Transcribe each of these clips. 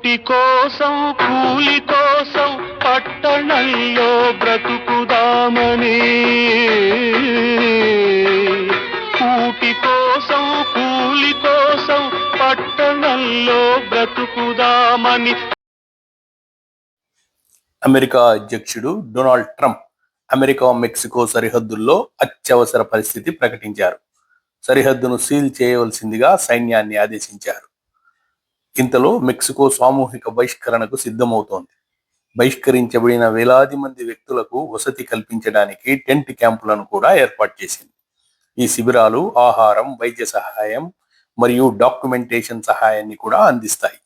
కూటి కోసం కూలి కోసం పట్టణంలో బ్రతుకుదామని. కూటి కోసం కూలి కోసం పట్టణంలో బ్రతుకుదామని. అమెరికా అధ్యక్షుడు డొనాల్డ్ ట్రంప్ అమెరికా మెక్సికో సరిహద్దుల్లో అత్యవసర పరిస్థితి ప్రకటించారు. సరిహద్దును సీల్ చేయవలసిందిగా సైన్యాన్ని ఆదేశించారు. ఇంతలో మెక్సికో సామూహిక బహిష్కరణకు సిద్ధమవుతోంది. బహిష్కరించబడిన వేలాది మంది వ్యక్తులకు వసతి కల్పించడానికి టెంట్ క్యాంపులను కూడా ఏర్పాటు చేసింది. ఈ శిబిరాలు ఆహారం వైద్య సహాయం మరియు డాక్యుమెంటేషన్ సహాయాన్ని కూడా అందిస్తాయి.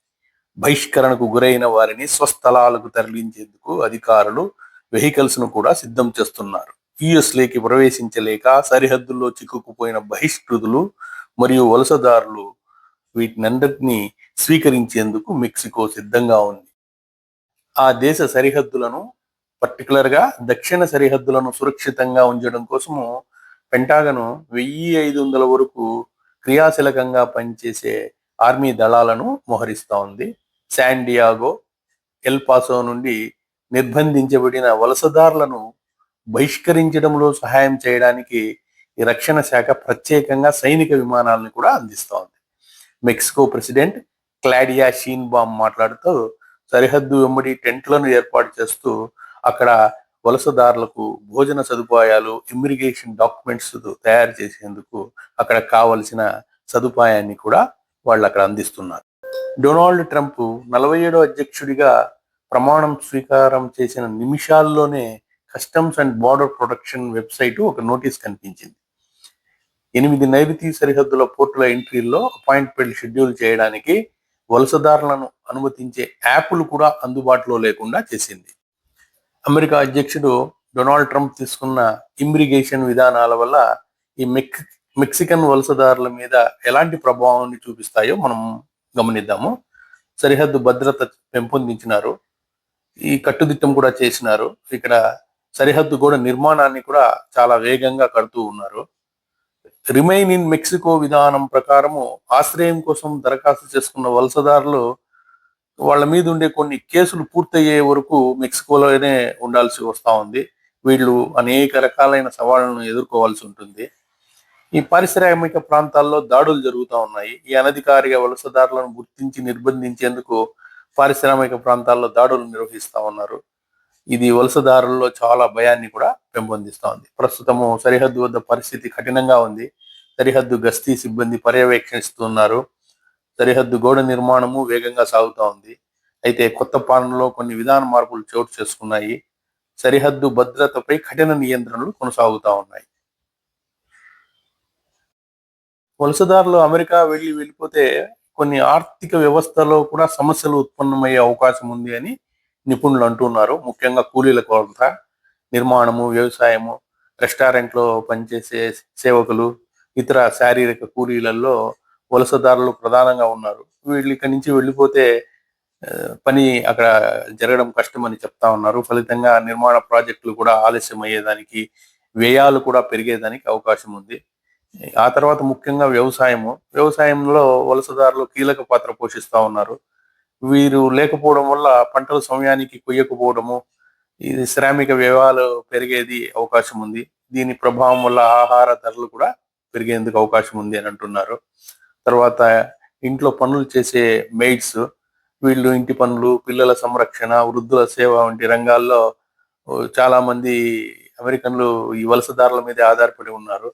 బహిష్కరణకు గురైన వారిని స్వస్థలాలకు తరలించేందుకు అధికారులు వెహికల్స్ను కూడా సిద్ధం చేస్తున్నారు. యుఎస్లోకి ప్రవేశించలేక సరిహద్దుల్లో చిక్కుకుపోయిన బహిష్కృతులు మరియు వలసదారులు వీటినందటినీ స్వీకరించేందుకు మెక్సికో సిద్ధంగా ఉంది. ఆ దేశ సరిహద్దులను పర్టికులర్గా దక్షిణ సరిహద్దులను సురక్షితంగా ఉంచడం కోసము పెంటాగను వెయ్యి ఐదు వందల వరకు క్రియాశీలకంగా పనిచేసే ఆర్మీ దళాలను మోహరిస్తూ ఉంది. శాండియాగో ఎల్పాసో నుండి నిర్బంధించబడిన వలసదారులను బహిష్కరించడంలో సహాయం చేయడానికి ఈ రక్షణ శాఖ ప్రత్యేకంగా సైనిక విమానాలను కూడా అందిస్తోంది మెక్సికో ప్రెసిడెంట్ క్లాడియా షీన్బామ్ మాట్లాడుతూ సరిహద్దు వెంబడి టెంట్లను ఏర్పాటు చేస్తూ అక్కడ వలసదారులకు భోజన సదుపాయాలు ఇమ్మిగ్రేషన్ డాక్యుమెంట్స్ తయారు చేసేందుకు అక్కడ కావలసిన సదుపాయాన్ని కూడా వాళ్ళు అక్కడ అందిస్తున్నారు. డొనాల్డ్ ట్రంప్ నలభై ఏడో అధ్యక్షుడిగా ప్రమాణం స్వీకారం చేసిన నిమిషాల్లోనే customs and border protection website ఒక నోటీస్ కనిపించింది. ఎనిమిది నైరుతి సరిహద్దుల పోర్టుల ఎంట్రీల్లో అపాయింట్మెంట్ షెడ్యూల్ చేయడానికి వలసదారులను అనుమతించే యాప్లు కూడా అందుబాటులో లేకుండా చేసింది. అమెరికా అధ్యక్షుడు డొనాల్డ్ ట్రంప్ తీసుకున్న ఇమ్మిగ్రేషన్ విధానాల వల్ల ఈ మెక్ మెక్సికన్ వలసదారుల మీద ఎలాంటి ప్రభావాన్ని చూపిస్తాయో మనం గమనిద్దాము. సరిహద్దు భద్రత పెంపొందించినారు. ఈ కట్టుదిట్టం కూడా చేసినారు. ఇక్కడ సరిహద్దు గోడ నిర్మాణాన్ని కూడా చాలా వేగంగా కడుతూ ఉన్నారు. రిమైన్ ఇన్ మెక్సికో విధానం ప్రకారము ఆశ్రయం కోసం దరఖాస్తు చేసుకున్న వలసదారులు వాళ్ళ మీద ఉండే కొన్ని కేసులు పూర్తయ్యే వరకు మెక్సికోలోనే ఉండాల్సి వస్తూ ఉంది. వీళ్ళు అనేక రకాలైన సవాళ్ళను ఎదుర్కోవాల్సి ఉంటుంది. ఈ పారిశ్రామిక ప్రాంతాల్లో దాడులు జరుగుతూ ఉన్నాయి. ఈ అనధికారిక వలసదారులను గుర్తించి నిర్బంధించేందుకు పారిశ్రామిక ప్రాంతాల్లో దాడులు నిర్వహిస్తా ఉన్నారు. ఇది వలసదారుల్లో చాలా భయాన్ని కూడా పెంపొందిస్తోంది ప్రస్తుతము సరిహద్దు వద్ద పరిస్థితి కఠినంగా ఉంది. సరిహద్దు గస్తీ సిబ్బంది పర్యవేక్షిస్తున్నారు. సరిహద్దు గోడ నిర్మాణము వేగంగా సాగుతూ ఉంది. అయితే కొత్త పాలనలో కొన్ని విధాన మార్పులు చోటు చేసుకున్నాయి. సరిహద్దు భద్రతపై కఠిన నియంత్రణలు కొనసాగుతా ఉన్నాయి. వలసదారులు అమెరికా వెళ్ళి వెళ్ళిపోతే కొన్ని ఆర్థిక వ్యవస్థలో కూడా సమస్యలు ఉత్పన్నమయ్యే అవకాశం ఉంది అని నిపుణులు అంటున్నారు. ముఖ్యంగా కూలీల కొరత నిర్మాణము వ్యవసాయము రెస్టారెంట్లో పనిచేసే సేవకులు ఇతర శారీరక కూలీలలో వలసదారులు ప్రధానంగా ఉన్నారు. వీళ్ళు ఇక్కడి నుంచి వెళ్ళిపోతే పని అక్కడ జరగడం కష్టమని చెప్తా ఉన్నారు. ఫలితంగా నిర్మాణ ప్రాజెక్టులు కూడా ఆలస్యం అయ్యేదానికి వ్యయాలు కూడా పెరిగేదానికి అవకాశం ఉంది. ఆ తర్వాత ముఖ్యంగా వ్యవసాయము. వ్యవసాయంలో వలసదారులు కీలక పాత్ర పోషిస్తా ఉన్నారు. వీరు లేకపోవడం వల్ల పంటలు సమయానికి కొయ్యకపోవడము ఇది శ్రామిక వ్యయాలు పెరిగేది అవకాశం ఉంది. దీని ప్రభావం వల్ల ఆహార ధరలు కూడా పెరిగేందుకు అవకాశం ఉంది అని అంటున్నారు. తర్వాత ఇంట్లో పనులు చేసే మెయిడ్స్ వీళ్ళు ఇంటి పనులు పిల్లల సంరక్షణ వృద్ధుల సేవ వంటి రంగాల్లో చాలామంది చాలా మంది అమెరికన్లు ఈ వలసదారుల మీద ఆధారపడి ఉన్నారు.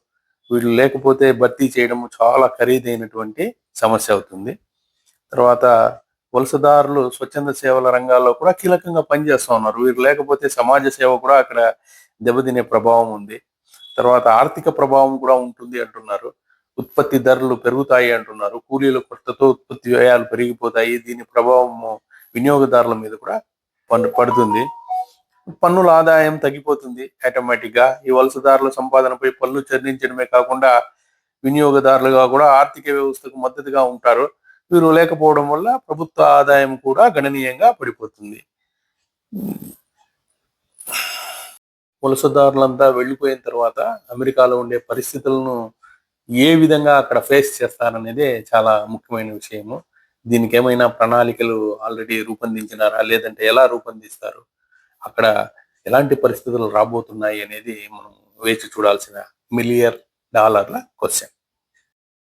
వీళ్ళు లేకపోతే భర్తీ చేయడం చాలా ఖరీదైనటువంటి సమస్య అవుతుంది. తర్వాత వలసదారులు స్వచ్ఛంద సేవల రంగాల్లో కూడా కీలకంగా పనిచేస్తూ ఉన్నారు. వీరు లేకపోతే సమాజ సేవ కూడా అక్కడ దెబ్బతినే ప్రభావం ఉంది. తర్వాత ఆర్థిక ప్రభావం కూడా ఉంటుంది అంటున్నారు. ఉత్పత్తి ధరలు పెరుగుతాయి అంటున్నారు. కూలీల కొరతతో ఉత్పత్తి వ్యయాలు పెరిగిపోతాయి. దీని ప్రభావం వినియోగదారుల మీద కూడా పన్ను పడుతుంది. పన్నుల ఆదాయం తగ్గిపోతుంది ఆటోమేటిక్గా ఈ వలసదారుల సంపాదనపై పన్ను చెల్లించడమే కాకుండా వినియోగదారులుగా కూడా ఆర్థిక వ్యవస్థకు మద్దతుగా ఉంటారు. వీరు లేకపోవడం వల్ల ప్రభుత్వ ఆదాయం కూడా గణనీయంగా పడిపోతుంది. వలసదారులంతా వెళ్ళిపోయిన తర్వాత అమెరికాలో ఉండే పరిస్థితులను ఏ విధంగా అక్కడ ఫేస్ చేస్తారనేదే చాలా ముఖ్యమైన విషయము. దీనికి ఏమైనా ప్రణాళికలు ఆల్రెడీ రూపొందించినారా? లేదంటే ఎలా రూపొందిస్తారు? అక్కడ ఎలాంటి పరిస్థితులు రాబోతున్నాయి అనేది మనం వేచి చూడాల్సిన మిలియర్ డాలర్ల క్వశ్చన్.